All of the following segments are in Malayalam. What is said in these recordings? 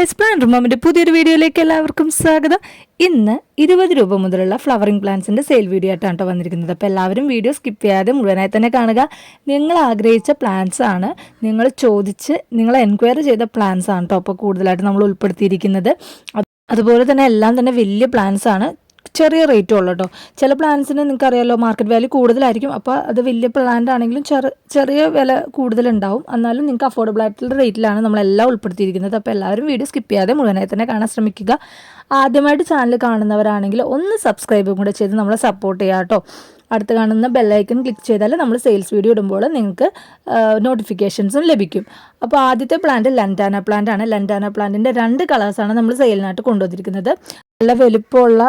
ഗായ്സ് പ്ലാന്റ് റൂമിന്റെ പുതിയൊരു വീഡിയോയിലേക്ക് എല്ലാവർക്കും സ്വാഗതം. ഇന്ന് ഇരുപത് രൂപ മുതലുള്ള ഫ്ലവറിംഗ് പ്ലാന്റ്സിന്റെ സെയിൽ വീഡിയോ ആയിട്ടാണ് കേട്ടോ വന്നിരിക്കുന്നത്. അപ്പോൾ എല്ലാവരും വീഡിയോ സ്കിപ്പ് ചെയ്യാതെ മുഴുവനായി തന്നെ കാണുക. നിങ്ങൾ ആഗ്രഹിച്ച പ്ലാന്റ്സ് ആണ് നിങ്ങൾ ചോദിച്ച് നിങ്ങൾ എൻക്വയറി ചെയ്ത പ്ലാന്റ്സ് ആണ് കേട്ടോ അപ്പോൾ കൂടുതലായിട്ട് നമ്മൾ ഉൾപ്പെടുത്തിയിരിക്കുന്നത്. അതുപോലെ തന്നെ എല്ലാം തന്നെ വലിയ പ്ലാന്റ്സ് ആണ്. ചെറിയ റേറ്റ് ഉള്ളൂ കേട്ടോ ചില പ്ലാന്റ്സിന് നിങ്ങൾക്ക് അറിയാലോ മാർക്കറ്റ് വാല്യൂ കൂടുതലായിരിക്കും. അപ്പോൾ അത് വലിയ പ്ലാന്റ് ആണെങ്കിലും ചെറു ചെറിയ വില കൂടുതലുണ്ടാവും. എന്നാലും നിങ്ങൾക്ക് അഫോർഡബിൾ ആയിട്ടുള്ള റേറ്റിലാണ് നമ്മളെല്ലാം ഉൾപ്പെടുത്തിയിരിക്കുന്നത്. അപ്പോൾ എല്ലാവരും വീഡിയോ സ്കിപ്പ് ചെയ്യാതെ മുഴുവനായി തന്നെ കാണാൻ ശ്രമിക്കുക. ആദ്യമായിട്ട് ചാനൽ കാണുന്നവരാണെങ്കിൽ ഒന്ന് സബ്സ്ക്രൈബും കൂടെ ചെയ്ത് നമ്മളെ സപ്പോർട്ട് ചെയ്യുക കേട്ടോ അടുത്ത് കാണുന്ന ബെല്ലൈക്കൺ ക്ലിക്ക് ചെയ്താൽ നമ്മൾ സെയിൽസ് വീഡിയോ ഇടുമ്പോൾ നിങ്ങൾക്ക് നോട്ടിഫിക്കേഷൻസും ലഭിക്കും. അപ്പോൾ ആദ്യത്തെ പ്ലാന്റ് ലൻഡാന പ്ലാന്റ് ആണ്. ലൻഡാന പ്ലാന്റിന്റെ രണ്ട് കളേഴ്സാണ് നമ്മൾ സെയിലിനായിട്ട് കൊണ്ടുവന്നിരിക്കുന്നത്. നല്ല വലുപ്പമുള്ള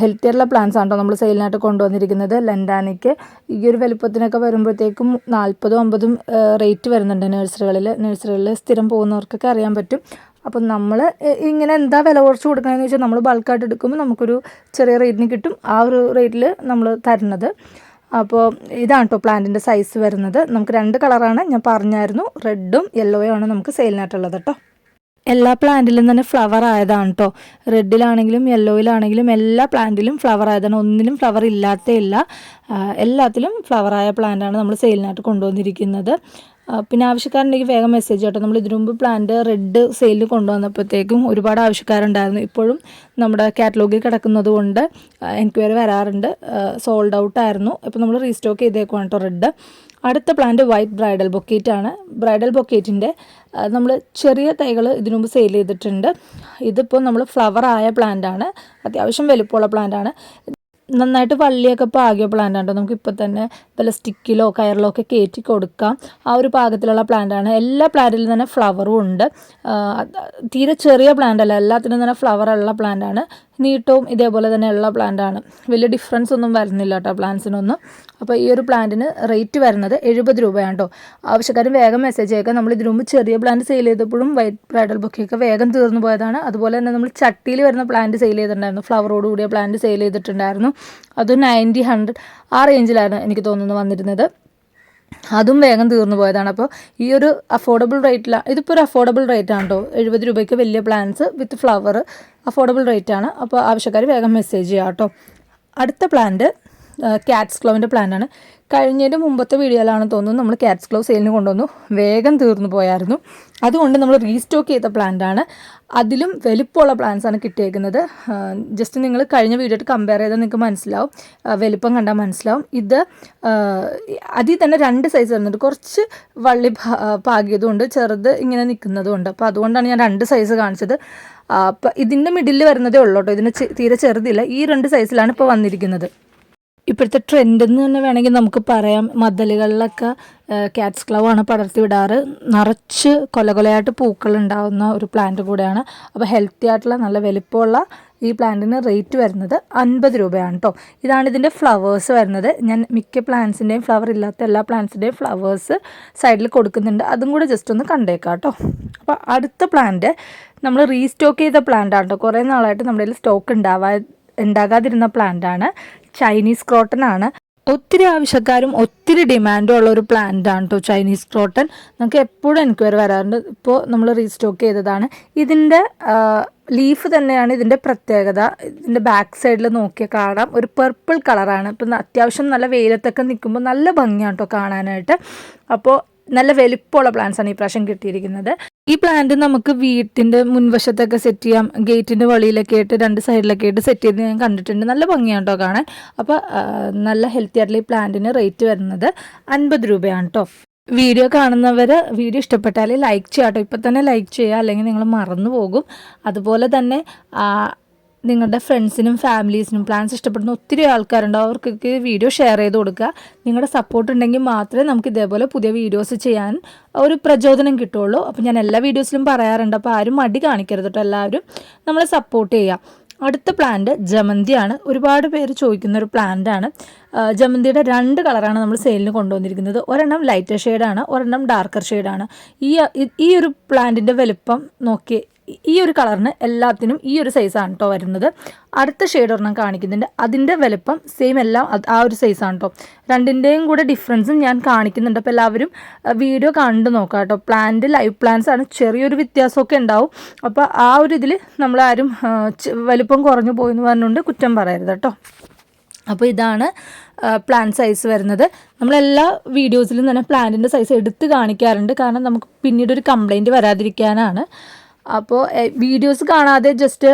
ഹെൽത്തി ആയിട്ടുള്ള പ്ലാന്റ്സ് ആണ് നമ്മൾ സെയിലിനായിട്ട് കൊണ്ടുവന്നിരിക്കുന്നത്? ലൻഡാനയ്ക്ക് ഈ ഒരു വലുപ്പത്തിനൊക്കെ വരുമ്പോഴത്തേക്കും നാൽപ്പതും അമ്പതും റേറ്റ് വരുന്നുണ്ട് നഴ്സറികളിൽ നഴ്സറികളിൽ സ്ഥിരം പോകുന്നവർക്കൊക്കെ അറിയാൻ പറ്റും. അപ്പം നമ്മൾ ഇങ്ങനെ എന്താ വില കുറച്ച് കൊടുക്കണമെന്ന് വെച്ചാൽ നമ്മൾ ബൾക്കായിട്ട് എടുക്കുമ്പോൾ നമുക്കൊരു ചെറിയ റേറ്റിന് കിട്ടും. ആ ഒരു റേറ്റിൽ നമ്മൾ തരുന്നത്. അപ്പോൾ ഇതാണ് കേട്ടോ പ്ലാന്റിന്റെ സൈസ് വരുന്നത്. നമുക്ക് രണ്ട് കളറാണ് ഞാൻ പറഞ്ഞായിരുന്നു. റെഡും യെല്ലോയും ആണ് നമുക്ക് സെയിലിനായിട്ടുള്ളത് കേട്ടോ എല്ലാ പ്ലാന്റിലും തന്നെ ഫ്ലവർ ആയതാണ് കേട്ടോ റെഡിലാണെങ്കിലും യെല്ലോയിലാണെങ്കിലും എല്ലാ പ്ലാന്റിലും ഫ്ലവർ ആയതാണ്. ഒന്നിലും ഫ്ലവർ ഇല്ലാത്തേ ഇല്ല. എല്ലാത്തിലും ഫ്ലവർ ആയ പ്ലാന്റാണ് നമ്മൾ സെയിലിനായിട്ട് കൊണ്ടുവന്നിരിക്കുന്നത്. പിന്നെ ആവശ്യക്കാരുണ്ടെങ്കിൽ വേഗം മെസ്സേജ് കേട്ടോ. നമ്മൾ ഇതിനു മുമ്പ് പ്ലാന്റ് റെഡ് സെയിലിൽ കൊണ്ടുവന്നപ്പോഴത്തേക്കും ഒരുപാട് ആവശ്യക്കാരുണ്ടായിരുന്നു. ഇപ്പോഴും നമ്മുടെ കാറ്റലോഗിൽ കിടക്കുന്നത് കൊണ്ട് എൻക്വയറി വരാറുണ്ട്. സോൾഡ് ഔട്ട് ആയിരുന്നു. ഇപ്പോൾ നമ്മൾ റീസ്റ്റോക്ക് ചെയ്തേക്കുവാണ് കേട്ടോ റെഡ് അടുത്ത പ്ലാന്റ് വൈറ്റ് ബ്രൈഡൽ ബൊക്കേറ്റ് ആണ്. ബ്രൈഡൽ ബൊക്കേറ്റിന്റെ നമ്മൾ ചെറിയ തൈകൾ ഇതിനു മുമ്പ് സെയിൽ ചെയ്തിട്ടുണ്ട്. ഇതിപ്പോൾ നമ്മൾ ഫ്ലവർ ആയ പ്ലാന്റ് ആണ്. അത്യാവശ്യം വലുപ്പമുള്ള പ്ലാന്റ് ആണ്. നന്നായിട്ട് വള്ളിയൊക്കെ പാകിയ പ്ലാന്റ് ആണ് നമുക്ക് ഇപ്പോൾ തന്നെ വല്ല സ്റ്റിക്കിലോ കയറിലോ ഒക്കെ കയറ്റി കൊടുക്കാം. ആ ഒരു പാകത്തിലുള്ള പ്ലാന്റാണ് എല്ലാ പ്ലാന്റിലും തന്നെ ഫ്ലവറും ഉണ്ട്. തീരെ ചെറിയ പ്ലാന്റ് അല്ല. എല്ലാത്തിനും തന്നെ ഫ്ലവർ ഉള്ള പ്ലാന്റ് ആണ്. നീട്ടവും ഇതേപോലെ തന്നെ ഉള്ള പ്ലാന്റ് ആണ്. വലിയ ഡിഫറൻസ് ഒന്നും വരുന്നില്ല കേട്ടോ പ്ലാന്റ്സിനൊന്നും അപ്പോൾ ഈ ഒരു പ്ലാന്റിന് റേറ്റ് വരുന്നത് എഴുപത് രൂപയാണ് കേട്ടോ ആവശ്യക്കാരും വേഗം മെസ്സേജ് അയക്കുക. നമ്മൾ ഇതിനു മുമ്പ് ചെറിയ പ്ലാന്റ് സെയിൽ ചെയ്തപ്പോഴും വൈറ്റ് ബ്രൈഡൽ ബൊക്കെയൊക്കെ വേഗം തീർന്നു പോയതാണ്. അതുപോലെ തന്നെ നമ്മൾ ചട്ടിയിൽ വരുന്ന പ്ലാന്റ് സെയിൽ ചെയ്തിട്ടുണ്ടായിരുന്നു. ഫ്ലവറോട് കൂടിയ പ്ലാന്റ് സെയിൽ ചെയ്തിട്ടുണ്ടായിരുന്നു. അത് നയന്റി ഹൺഡ്രഡ് ആ റേഞ്ചിലാണ് എനിക്ക് തോന്നുന്നു വന്നിരുന്നത്. അതും വേഗം തീർന്നു പോയതാണ്. അപ്പോൾ ഈ ഒരു അഫോർഡബിൾ റേറ്റിലാണ് ഇതിപ്പോൾ ഒരു അഫോർഡബിൾ റേറ്റ് കേട്ടോ എഴുപത് രൂപയ്ക്ക് വലിയ plants with flower affordable rate ആണ്. അപ്പോൾ ആവശ്യക്കാർ വേഗം മെസ്സേജ് ചെയ്യാം കേട്ടോ അടുത്ത പ്ലാന്റ് ക്യാറ്റ്സ് ക്ലോവിന്റെ പ്ലാനാണ് കഴിഞ്ഞതിന്റെ മുമ്പത്തെ വീഡിയോയിലാണ് തോന്നുന്നു നമ്മൾ ക്യാറ്റ്സ് ക്ലോവ് സെയിലിന് കൊണ്ടുവന്നു. വേഗം തീർന്നു പോയായിരുന്നു. അതുകൊണ്ട് നമ്മൾ റീസ്റ്റോക്ക് ചെയ്ത പ്ലാന്റാണ് അതിലും വലിപ്പമുള്ള പ്ലാന്റ്സ് ആണ് കിട്ടിയേക്കുന്നത്. ജസ്റ്റ് നിങ്ങൾ കഴിഞ്ഞ വീഡിയോ ആയിട്ട് കമ്പയർ ചെയ്താൽ നിങ്ങൾക്ക് മനസ്സിലാവും. വലിപ്പം കണ്ടാൽ മനസ്സിലാവും. ഇത് അതിൽ തന്നെ രണ്ട് സൈസ് വരുന്നുണ്ട്. കുറച്ച് വള്ളി പാകിയതുകൊണ്ട് ചെറുത് ഇങ്ങനെ നിൽക്കുന്നതുകൊണ്ട് അപ്പോൾ അതുകൊണ്ടാണ് ഞാൻ രണ്ട് സൈസ് കാണിച്ചത്. അപ്പം ഇതിന്റെ മിഡിൽ വരുന്നതേ ഉള്ളൂ കേട്ടോ ഇതിന് തീരെ ചെറുതില്ല. ഈ രണ്ട് സൈസിലാണ് ഇപ്പോൾ വന്നിരിക്കുന്നത്. ഇപ്പോഴത്തെ ട്രെൻഡ് എന്ന് തന്നെ വേണമെങ്കിൽ നമുക്ക് പറയാം. മതലുകളിലൊക്കെ ക്യാറ്റ്സ് ക്ലവ് ആണ് പടർത്തി വിടാറ്. നിറച്ച് കൊല കൊലയായിട്ട് പൂക്കൾ ഉണ്ടാകുന്ന ഒരു പ്ലാന്റ് കൂടെയാണ്. അപ്പോൾ ഹെൽത്തി ആയിട്ടുള്ള നല്ല വലിപ്പമുള്ള ഈ പ്ലാന്റിന് റേറ്റ് വരുന്നത് അൻപത് രൂപയാണ് കേട്ടോ ഇതാണ് ഇതിന്റെ ഫ്ലവേഴ്സ് വരുന്നത്. ഞാൻ മിക്ക പ്ലാന്റ്സിന്റെയും ഫ്ലവർ ഇല്ലാത്ത എല്ലാ പ്ലാന്റ്സിന്റെയും ഫ്ലവേഴ്സ് സൈഡിൽ കൊടുക്കുന്നുണ്ട്. അതും കൂടെ ജസ്റ്റ് ഒന്ന് കണ്ടേക്കാം കേട്ടോ അപ്പോൾ അടുത്ത പ്ലാന്റ് നമ്മൾ റീസ്റ്റോക്ക് ചെയ്ത പ്ലാന്റ് ആണ് കേട്ടോ കുറേ നാളായിട്ട് നമ്മുടെ സ്റ്റോക്ക് ഉണ്ടാവാ ഉണ്ടാകാതിരുന്ന പ്ലാന്റ് ആണ്. ചൈനീസ് ക്രോട്ടൺ ആണ്. ഒത്തിരി ആവശ്യക്കാരും ഒത്തിരി ഡിമാൻഡും ഉള്ള ഒരു പ്ലാന്റ് ആണ് കേട്ടോ ചൈനീസ് ക്രോട്ടൺ നമുക്ക് എപ്പോഴും എൻക്വയറി വരാറുണ്ട്. ഇപ്പോൾ നമ്മൾ റീസ്റ്റോക്ക് ചെയ്തതാണ്. ഇതിന്റെ ലീഫ് തന്നെയാണ് ഇതിന്റെ പ്രത്യേകത. ഇതിന്റെ ബാക്ക് സൈഡിൽ നോക്കിയാൽ കാണാം. ഒരു പർപ്പിൾ കളറാണ് ഇപ്പം അത്യാവശ്യം നല്ല വെയിലത്തൊക്കെ നിൽക്കുമ്പോൾ നല്ല ഭംഗിയാണ് കേട്ടോ കാണാനായിട്ട്. അപ്പോൾ നല്ല വലിപ്പമുള്ള പ്ലാന്റ്സ് ആണ് ഈ പ്രാവശ്യം കിട്ടിയിരിക്കുന്നത്. ഈ പ്ലാന്റ് നമുക്ക് വീട്ടിന്റെ മുൻവശത്തൊക്കെ സെറ്റ് ചെയ്യാം. ഗേറ്റിന്റെ വഴിയിലൊക്കെ ആയിട്ട് രണ്ട് സൈഡിലൊക്കെ ആയിട്ട് സെറ്റ് ചെയ്ത് ഞാൻ കണ്ടിട്ടുണ്ട്. നല്ല ഭംഗിയാണ് കേട്ടോ കാണാൻ. അപ്പോൾ നല്ല ഹെൽത്തി ആയിട്ടുള്ള ഈ പ്ലാന്റിന് റേറ്റ് വരുന്നത് അൻപത് രൂപയാണ് കേട്ടോ വീഡിയോ കാണുന്നവർ വീഡിയോ ഇഷ്ടപ്പെട്ടാൽ ലൈക്ക് ചെയ്യാം കേട്ടോ ഇപ്പം തന്നെ ലൈക്ക് ചെയ്യുക അല്ലെങ്കിൽ നിങ്ങൾ മറന്നു പോകും. അതുപോലെ തന്നെ നിങ്ങളുടെ ഫ്രണ്ട്സിനും ഫാമിലീസിനും പ്ലാൻസ് ഇഷ്ടപ്പെടുന്ന ഒത്തിരി ആൾക്കാരുണ്ട്. അവർക്കൊക്കെ വീഡിയോ ഷെയർ ചെയ്ത് കൊടുക്കുക. നിങ്ങളുടെ സപ്പോർട്ട് ഉണ്ടെങ്കിൽ മാത്രമേ നമുക്ക് ഇതേപോലെ പുതിയ വീഡിയോസ് ചെയ്യാൻ ഒരു പ്രചോദനം കിട്ടുള്ളൂ അപ്പോൾ ഞാൻ എല്ലാ വീഡിയോസിലും പറയാറുണ്ട്. അപ്പോൾ ആരും മടി കാണിക്കരുത് കേട്ടോ എല്ലാവരും. നമ്മളെ സപ്പോർട്ട് ചെയ്യുക. അടുത്ത പ്ലാന്റ് ജമന്തിയാണ്. ഒരുപാട് പേര് ചോദിക്കുന്ന ഒരു പ്ലാന്റ് ആണ്. ജമന്തിയുടെ രണ്ട് കളറാണ് നമ്മൾ സെയിലിന് കൊണ്ടുവന്നിരിക്കുന്നത്. ഒരെണ്ണം ലൈറ്റർ ഷെയ്ഡാണ് ഒരെണ്ണം ഡാർക്കർ ഷെയ്ഡാണ് ഈ ഈ ഒരു പ്ലാന്റിന്റെ വലുപ്പം നോക്കി ഈ ഒരു കളറിന് എല്ലാത്തിനും ഈ ഒരു സൈസാണ് കേട്ടോ വരുന്നത്. അടുത്ത ഷെയ്ഡ് ഒരെണ്ണം കാണിക്കുന്നുണ്ട്. അതിന്റെ വലുപ്പം സെയിം എല്ലാം ആ ഒരു സൈസാണ് കേട്ടോ രണ്ടിന്റെയും കൂടെ ഡിഫറൻസും ഞാൻ കാണിക്കുന്നുണ്ട്. അപ്പോൾ എല്ലാവരും വീഡിയോ കണ്ടു നോക്കാം കേട്ടോ പ്ലാന്റ് ലൈവ് പ്ലാന്റ്സ് ആണ് ചെറിയൊരു വ്യത്യാസമൊക്കെ ഉണ്ടാവും. അപ്പോൾ ആ ഒരു ഇതിൽ നമ്മളാരും വലുപ്പം കുറഞ്ഞു പോയെന്ന് പറഞ്ഞുകൊണ്ട് കുറ്റം പറയരുത് കേട്ടോ അപ്പോൾ ഇതാണ് പ്ലാൻ സൈസ് വരുന്നത്. നമ്മളെല്ലാ വീഡിയോസിലും തന്നെ പ്ലാന്റിന്റെ സൈസ് എടുത്ത് കാണിക്കാറുണ്ട്. കാരണം നമുക്ക് പിന്നീട് ഒരു കംപ്ലൈന്റ് വരാതിരിക്കാനാണ്. അപ്പോൾ വീഡിയോസ് കാണാതെ ജസ്റ്റ്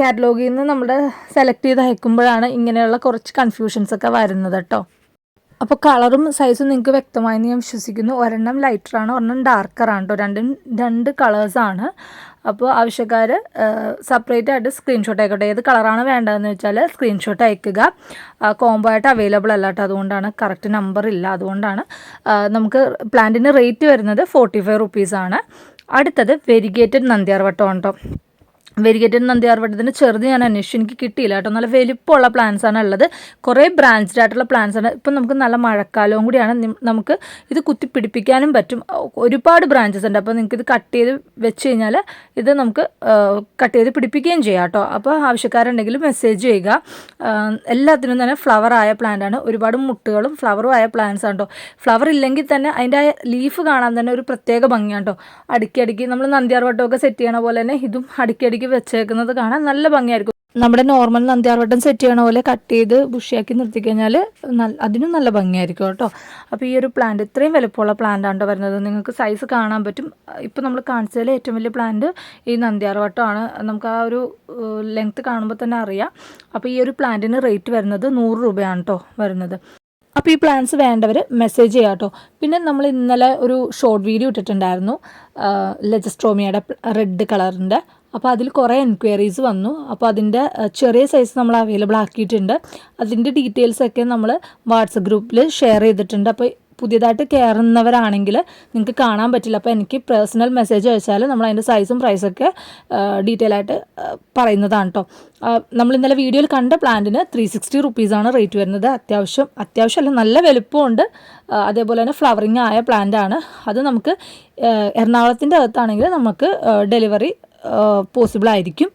കാറ്റലോഗിൽ നിന്ന് നമ്മൾ സെലക്ട് ചെയ്ത് അയക്കുമ്പോഴാണ് ഇങ്ങനെയുള്ള കുറച്ച് കൺഫ്യൂഷൻസ് ഒക്കെ വരുന്നത് കേട്ടോ അപ്പോൾ കളറും സൈസും നിങ്ങൾക്ക് വ്യക്തമായി ഞാൻ വിശ്വസിക്കുന്നു. ഒരെണ്ണം ലൈറ്ററാണ് ഒരെണ്ണം ഡാർക്കറാണ് കേട്ടോ രണ്ടും രണ്ട് കളേഴ്സാണ് അപ്പോൾ ആവശ്യക്കാർ സെപ്പറേറ്റ് ആയിട്ട് സ്ക്രീൻഷോട്ട് ആയിക്കോട്ടെ ഏത് കളറാണ് വേണ്ടതെന്ന് വെച്ചാൽ സ്ക്രീൻഷോട്ട് അയക്കുക. കോംബോ ആയിട്ട് അവൈലബിൾ അല്ല കേട്ടോ അതുകൊണ്ടാണ് കറക്റ്റ് നമ്പർ ഇല്ല. അതുകൊണ്ടാണ് നമുക്ക് പ്ലാന്റിന് റേറ്റ് വരുന്നത് ഫോർട്ടി ഫൈവ് റുപ്പീസാണ് അടുത്തത് വെരിഗേറ്റഡ് നന്ദിയാർ വട്ടം കേട്ടോ വെരിഗേറ്റഡ് നന്ദിയാർ വട്ടത്തിന് ചെറുത് ഞാൻ അന്വേഷിച്ചു. എനിക്ക് കിട്ടിയില്ല കേട്ടോ. നല്ല വലിപ്പമുള്ള പ്ലാന്റ്സ് ആണ് ഉള്ളത്. കുറേ ബ്രാഞ്ചഡ് ആയിട്ടുള്ള പ്ലാന്റ്സ് ആണ്. ഇപ്പം നമുക്ക് നല്ല മഴക്കാലവും കൂടിയാണ്. നമുക്ക് ഇത് കുത്തി പിടിപ്പിക്കാനും പറ്റും. ഒരുപാട് ബ്രാഞ്ചസ് ഉണ്ട്. അപ്പോൾ നിങ്ങൾക്ക് ഇത് കട്ട് ചെയ്ത് വെച്ച് കഴിഞ്ഞാൽ ഇത് നമുക്ക് കട്ട് ചെയ്ത് പിടിപ്പിക്കുകയും ചെയ്യാം കേട്ടോ. അപ്പോൾ ആവശ്യക്കാരുണ്ടെങ്കിൽ മെസ്സേജ് ചെയ്യുക. എല്ലാത്തിനും തന്നെ ഫ്ലവർ ആയ പ്ലാന്റ് ആണ്. ഒരുപാട് മുട്ടുകളും ഫ്ലവറും ആയ പ്ലാന്റ്സ് ആണ് കേട്ടോ. ഫ്ലവർ ഇല്ലെങ്കിൽ തന്നെ അതിന്റെ ആ ലീഫ് കാണാൻ തന്നെ ഒരു പ്രത്യേക ഭംഗിയാണ് കേട്ടോ. അടുക്കി അടുക്കി നമ്മൾ നന്ദിയാർ വട്ടമൊക്കെ സെറ്റ് ചെയ്യണ പോലെ തന്നെ ഇതും അടുക്കി അടുക്കി വെച്ചേക്കുന്നത് കാണാൻ നല്ല ഭംഗിയായിരിക്കും. നമ്മുടെ നോർമൽ നന്ദിയാർവട്ടം സെറ്റ് ചെയ്യണ പോലെ കട്ട് ചെയ്ത് ബുഷിയാക്കി നിർത്തി കഴിഞ്ഞാൽ അതിനും നല്ല ഭംഗിയായിരിക്കും കേട്ടോ. അപ്പോൾ ഈ ഒരു പ്ലാന്റ് ഇത്രയും വലുപ്പമുള്ള പ്ലാന്റ് ആണ് വരുന്നത്? നിങ്ങൾക്ക് സൈസ് കാണാൻ പറ്റും. ഇപ്പോൾ നമ്മൾ കാണിച്ചതിൽ ഏറ്റവും വലിയ പ്ലാന്റ് ഈ നന്ദിയാർവട്ടമാണ് നമുക്ക് ആ ഒരു ലെങ്ത് കാണുമ്പോൾ തന്നെ അറിയാം. അപ്പോൾ ഈ ഒരു പ്ലാന്റിന് റേറ്റ് വരുന്നത് നൂറ് രൂപയാണ് കേട്ടോ വരുന്നത്. അപ്പോൾ ഈ പ്ലാൻസ് വേണ്ടവർ മെസ്സേജ് ചെയ്യാം കേട്ടോ. പിന്നെ നമ്മൾ ഇന്നലെ ഒരു ഷോർട്ട് വീഡിയോ ഇട്ടിട്ടുണ്ടായിരുന്നു. ലെജസ്ട്രോമിയയുടെ റെഡ് കളറിന്റെ അപ്പോൾ അതിൽ കുറേ എൻക്വയറീസ് വന്നു. അപ്പോൾ അതിന്റെ ചെറിയ സൈസ് നമ്മൾ അവൈലബിൾ ആക്കിയിട്ടുണ്ട്. അതിന്റെ ഡീറ്റെയിൽസൊക്കെ നമ്മൾ വാട്സപ്പ് ഗ്രൂപ്പിൽ ഷെയർ ചെയ്തിട്ടുണ്ട്. അപ്പോൾ പുതിയതായിട്ട് കയറുന്നവരാണെങ്കിൽ നിങ്ങൾക്ക് കാണാൻ പറ്റില്ല. അപ്പോൾ എനിക്ക് പേഴ്സണൽ മെസ്സേജ് അയച്ചാൽ നമ്മൾ അതിന്റെ സൈസും പ്രൈസൊക്കെ ഡീറ്റെയിൽ ആയിട്ട് പറയുന്നതാണ് കേട്ടോ നമ്മൾ ഇന്നലെ വീഡിയോയിൽ കണ്ട പ്ലാന്റിന് ത്രീ സിക്സ്റ്റി റുപ്പീസാണ് റേറ്റ് വരുന്നത്. അത്യാവശ്യം അത്യാവശ്യമല്ല നല്ല വലുപ്പമുണ്ട് അതേപോലെ തന്നെ ഫ്ലവറിങ് ആയ പ്ലാന്റ് ആണ്. അത് നമുക്ക് എറണാകുളത്തിന്റെ അകത്താണെങ്കിൽ നമുക്ക് ഡെലിവറി പോസിബിൾ ആയിരിക്കും.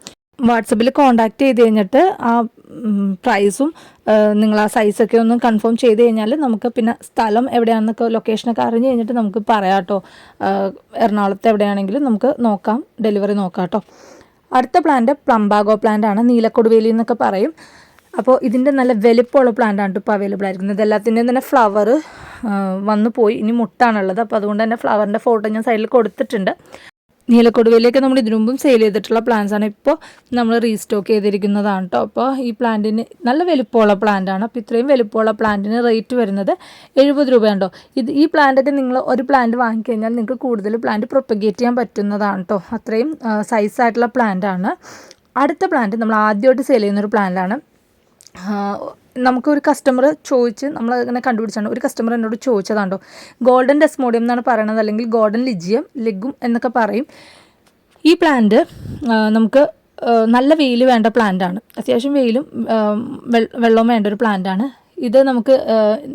വാട്സപ്പിൽ കോൺടാക്റ്റ് ചെയ്ത് കഴിഞ്ഞിട്ട് ആ പ്രൈസും നിങ്ങൾ ആ സൈസൊക്കെ ഒന്ന് കൺഫേം ചെയ്ത് കഴിഞ്ഞാൽ നമുക്ക് പിന്നെ സ്ഥലം എവിടെയാണെന്നൊക്കെ ലൊക്കേഷനൊക്കെ അറിഞ്ഞ് കഴിഞ്ഞിട്ട് നമുക്ക് പറയാം കേട്ടോ. എറണാകുളത്ത് എവിടെയാണെങ്കിലും നമുക്ക് നോക്കാം ഡെലിവറി നോക്കാം കേട്ടോ. അടുത്ത പ്ലാന്റ് പ്ലംബാഗോ പ്ലാന്റ് ആണ് നീലക്കൊടുവേലി എന്നൊക്കെ പറയും. അപ്പോൾ ഇതിന്റെ നല്ല വലിപ്പമുള്ള പ്ലാന്റ് ആണ് ഇപ്പോൾ അവൈലബിൾ ആയിരിക്കുന്നത്. ഇതെല്ലാത്തിന്റെയും തന്നെ ഫ്ലവർ വന്നു പോയി. ഇനി മുട്ടാണുള്ളത്. അപ്പോൾ അതുകൊണ്ട് തന്നെ ഫ്ലവറിന്റെ ഫോട്ടോ ഞാൻ സൈഡിൽ കൊടുത്തിട്ടുണ്ട്. നീലക്കൊടുവിലേക്ക് നമ്മൾ ഇതിനു മുമ്പും സെയിൽ ചെയ്തിട്ടുള്ള പ്ലാന്റ്സ് ആണ് ഇപ്പോൾ നമ്മൾ റീസ്റ്റോക്ക് ചെയ്തിരിക്കുന്നതാണ് കേട്ടോ അപ്പോൾ ഈ പ്ലാന്റിന് നല്ല വലുപ്പമുള്ള പ്ലാന്റ് ആണ്. അപ്പോൾ ഇത്രയും വലുപ്പമുള്ള പ്ലാന്റിന് റേറ്റ് വരുന്നത് എഴുപത് രൂപയുണ്ടോ ഇത് ഈ പ്ലാന്റൊക്കെ നിങ്ങൾ ഒരു പ്ലാന്റ് വാങ്ങിക്കഴിഞ്ഞാൽ നിങ്ങൾക്ക് കൂടുതൽ പ്ലാന്റ് പ്രൊപ്പഗേറ്റ് ചെയ്യാൻ പറ്റുന്നതാണ് കേട്ടോ അത്രയും സൈസ് ആയിട്ടുള്ള പ്ലാന്റ് ആണ്. അടുത്ത പ്ലാന്റ് നമ്മൾ ആദ്യമായിട്ട് സെയിൽ ചെയ്യുന്ന ഒരു പ്ലാന്റാണ് നമുക്കൊരു കസ്റ്റമർ ചോദിച്ച് നമ്മൾ അങ്ങനെ കണ്ടുപിടിച്ചാണ്. ഒരു കസ്റ്റമർ എന്നോട് ചോദിച്ചതാണ്ടോ? ഗോൾഡൻ ഡെസ്മോഡിയം എന്നാണ് പറയണത്. അല്ലെങ്കിൽ ഗോൾഡൻ ലിജിയം ലെഗും എന്നൊക്കെ പറയും. ഈ പ്ലാന്റ് നമുക്ക് നല്ല വെയിൽ വേണ്ട പ്ലാന്റാണ് അത്യാവശ്യം വെയിലും വെള്ളവും വേണ്ട ഒരു പ്ലാന്റാണ് ഇത് നമുക്ക്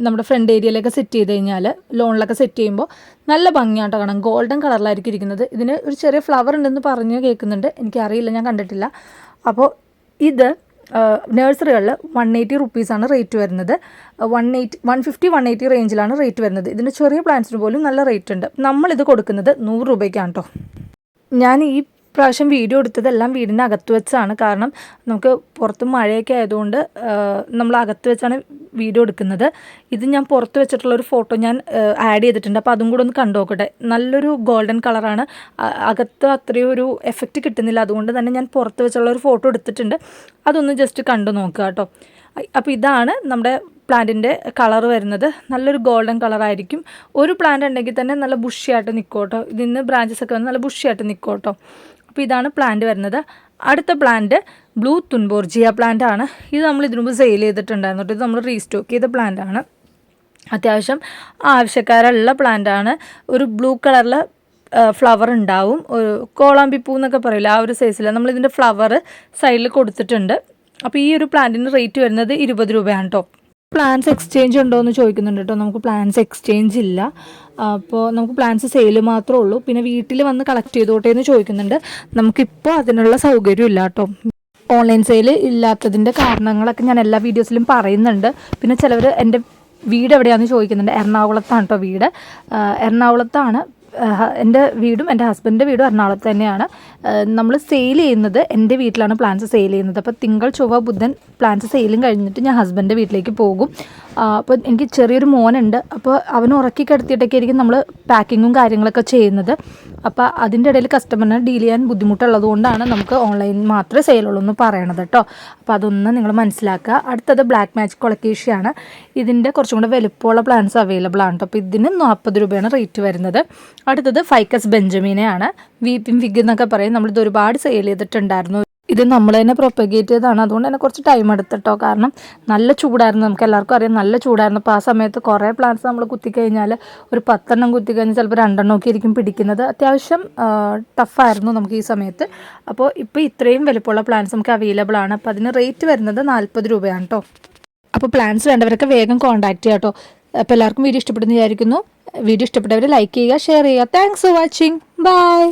നമ്മുടെ ഫ്രണ്ട് ഏരിയയിലൊക്കെ സെറ്റ് ചെയ്ത് കഴിഞ്ഞാൽ ലോണിലൊക്കെ സെറ്റ് ചെയ്യുമ്പോൾ നല്ല ഭംഗിയാട്ടോ കാണാം ഗോൾഡൻ കളറിലായിരിക്കും ഇരിക്കുന്നത്. ഇതിന് ഒരു ചെറിയ ഫ്ലവർ ഉണ്ടെന്ന് പറഞ്ഞ് കേൾക്കുന്നുണ്ട്. എനിക്കറിയില്ല ഞാൻ കണ്ടിട്ടില്ല. അപ്പോൾ ഇത് നഴ്സറികളിൽ വൺ എയ്റ്റി റുപ്പീസാണ് റേറ്റ് വരുന്നത്. One eight one fifty one eighty റേഞ്ചിലാണ് റേറ്റ് വരുന്നത്. ഇതിന്റെ ചെറിയ പ്ലാന്റ്സിന് പോലും നല്ല റേറ്റ് ഉണ്ട്. നമ്മളിത് കൊടുക്കുന്നത് നൂറ് രൂപയ്ക്കാണ് കേട്ടോ ഞാൻ ഈ പ്രാവശ്യം വീഡിയോ എടുത്തതെല്ലാം വീടിന്റെ അകത്ത് വെച്ചാണ്. കാരണം നമുക്ക് പുറത്ത് മഴയൊക്കെ ആയതുകൊണ്ട് നമ്മൾ അകത്ത് വെച്ചാണ് വീഡിയോ എടുക്കുന്നത്. ഇത് ഞാൻ പുറത്ത് വെച്ചിട്ടുള്ള ഒരു ഫോട്ടോ ഞാൻ ആഡ് ചെയ്തിട്ടുണ്ട്. അപ്പോൾ അതും കൂടെ ഒന്ന് കണ്ടുനോക്കട്ടെ നല്ലൊരു ഗോൾഡൻ കളറാണ്. അകത്ത് അത്രയും ഒരു എഫക്റ്റ് കിട്ടുന്നില്ല. അതുകൊണ്ട് തന്നെ ഞാൻ പുറത്ത് വെച്ചുള്ള ഒരു ഫോട്ടോ എടുത്തിട്ടുണ്ട്. അതൊന്ന് ജസ്റ്റ് കണ്ടു നോക്കുക കേട്ടോ. അപ്പോൾ ഇതാണ് നമ്മുടെ പ്ലാന്റിന്റെ കളർ വരുന്നത്. നല്ലൊരു ഗോൾഡൻ കളറായിരിക്കും. ഒരു പ്ലാന്റ് ഉണ്ടെങ്കിൽ തന്നെ നല്ല ബുഷിയായിട്ട് നിൽക്കും കേട്ടോ. ഇതിന്ന് ബ്രാഞ്ചസ് ഒക്കെ വന്ന് നല്ല ബുഷിയായിട്ട് നിൽക്കും കേട്ടോ. അപ്പോൾ ഇതാണ് പ്ലാന്റ് വരുന്നത്. അടുത്ത പ്ലാന്റ് ബ്ലൂ തുൻബോർജിയ പ്ലാന്റ് ആണ്. ഇത് നമ്മൾ ഇതിനു മുമ്പ് സെയിൽ ചെയ്തിട്ടുണ്ടായിരുന്നു ഇത് നമ്മൾ റീസ്റ്റോക്ക് ചെയ്ത പ്ലാന്റ് ആണ്. അത്യാവശ്യം ആവശ്യക്കാരുള്ള പ്ലാന്റ് ആണ്. ഒരു ബ്ലൂ കളറിൽ ഫ്ലവർ ഉണ്ടാവും. ഒരു കോളാമ്പി പൂ എന്നൊക്കെ പറയില്ല ആ ഒരു സൈസിൽ നമ്മൾ നമ്മളിതിന്റെ ഫ്ലവർ സൈഡിൽ കൊടുത്തിട്ടുണ്ട്. അപ്പോൾ ഈ ഒരു പ്ലാന്റിന് റേറ്റ് വരുന്നത് ഇരുപത് രൂപയാണ് കേട്ടോ. പ്ലാൻസ് എക്സ്ചേഞ്ച് ഉണ്ടോ എന്ന് ചോദിക്കുന്നുണ്ട് കേട്ടോ. നമുക്ക് പ്ലാൻസ് എക്സ്ചേഞ്ച് ഇല്ല. അപ്പോൾ നമുക്ക് പ്ലാൻസ് സെയിൽ മാത്രമേ ഉള്ളൂ. പിന്നെ വീട്ടിൽ വന്ന് കളക്ട് ചെയ്തോട്ടെ എന്ന് ചോദിക്കുന്നുണ്ട്. നമുക്കിപ്പോൾ അതിനുള്ള സൗകര്യം ഇല്ല കേട്ടോ. ഓൺലൈൻ സെയിൽ ഇല്ലാത്തതിന്റെ കാരണങ്ങളൊക്കെ ഞാൻ എല്ലാ വീഡിയോസിലും പറയുന്നുണ്ട്. പിന്നെ ചിലവർ എന്റെ വീട് എവിടെയാണെന്ന് ചോദിക്കുന്നുണ്ട്. എറണാകുളത്താണ് കേട്ടോ വീട്. എറണാകുളത്താണ്. എന്റെ വീടും എന്റെ ഹസ്ബൻഡിന്റെ വീടും എറണാകുളത്ത് തന്നെയാണ്. നമ്മൾ സെയിൽ ചെയ്യുന്നത് എന്റെ വീട്ടിലാണ് പ്ലാൻസ് സെയിൽ ചെയ്യുന്നത്. അപ്പോൾ തിങ്കൾ ചൊവ്വ ബുധൻ പ്ലാൻസ് സെയിലും കഴിഞ്ഞിട്ട് ഞാൻ ഹസ്ബൻഡിന്റെ വീട്ടിലേക്ക് പോകും. അപ്പോൾ എനിക്ക് ചെറിയൊരു മോനുണ്ട്. അപ്പോൾ അവൻ ഉറക്കി കിടത്തിയിട്ടൊക്കെ ആയിരിക്കും നമ്മൾ പാക്കിങ്ങും കാര്യങ്ങളൊക്കെ ചെയ്യുന്നത്. അപ്പോൾ അതിന്റെ ഇടയിൽ കസ്റ്റമറിനെ ഡീൽ ചെയ്യാൻ ബുദ്ധിമുട്ടുള്ളത് കൊണ്ടാണ് നമുക്ക് ഓൺലൈൻ മാത്രമേ സെയിലുള്ളൂ എന്ന് പറയണത് കേട്ടോ. അപ്പോൾ അതൊന്ന് നിങ്ങൾ മനസ്സിലാക്കുക. അടുത്തത് ബ്ലാക്ക് മാജിക് കൊളക്കേഷ്യയാണ് ഇതിന്റെ കുറച്ചും കൂടെ വലുപ്പമുള്ള പ്ലാൻസ് അവൈലബിൾ ആണ് കേട്ടോ. അപ്പോൾ ഇതിന് നാൽപ്പത് രൂപയാണ് റേറ്റ് വരുന്നത്. അടുത്തത് ഫൈക്കസ് ബെഞ്ചമിനെയാണ് വീപ്പിംഗ് ഫിഗ് എന്നൊക്കെ പറയും. നമ്മളിത് ഒരുപാട് സെയിൽ ചെയ്തിട്ടുണ്ടായിരുന്നു. ഇത് നമ്മൾ തന്നെ പ്രൊപ്പഗേറ്റ് ചെയ്തതാണ്. അതുകൊണ്ട് തന്നെ കുറച്ച് ടൈം എടുത്തിട്ടോ. കാരണം നല്ല ചൂടായിരുന്നു. നമുക്ക് എല്ലാവർക്കും അറിയാം നല്ല ചൂടായിരുന്നു. അപ്പോൾ ആ സമയത്ത് കുറേ പ്ലാന്റ്സ് നമ്മൾ കുത്തിക്കഴിഞ്ഞാൽ ഒരു പത്തെണ്ണം കുത്തിക്കഴിഞ്ഞാൽ ചിലപ്പോൾ രണ്ടെണ്ണം ഒക്കെ ആയിരിക്കും പിടിക്കുന്നത്. അത്യാവശ്യം ടഫായിരുന്നു നമുക്ക് ഈ സമയത്ത്. അപ്പോൾ ഇപ്പോൾ ഇത്രയും വലുപ്പമുള്ള പ്ലാന്റ്സ് നമുക്ക് അവൈലബിൾ ആണ്. അപ്പോൾ അതിന് റേറ്റ് വരുന്നത് നാൽപ്പത് രൂപയാണ് കേട്ടോ അപ്പോൾ പ്ലാൻസ് വേണ്ടവരൊക്കെ വേഗം കോൺടാക്ട് ചെയ്യാം കേട്ടോ അപ്പോൾ എല്ലാവർക്കും വീഡിയോ ഇഷ്ടപ്പെടുന്ന വിചാരിക്കുന്നു. വീഡിയോ ഇഷ്ടപ്പെട്ടവർ ലൈക്ക് ചെയ്യുക ഷെയർ ചെയ്യുക. Thanks for watching bye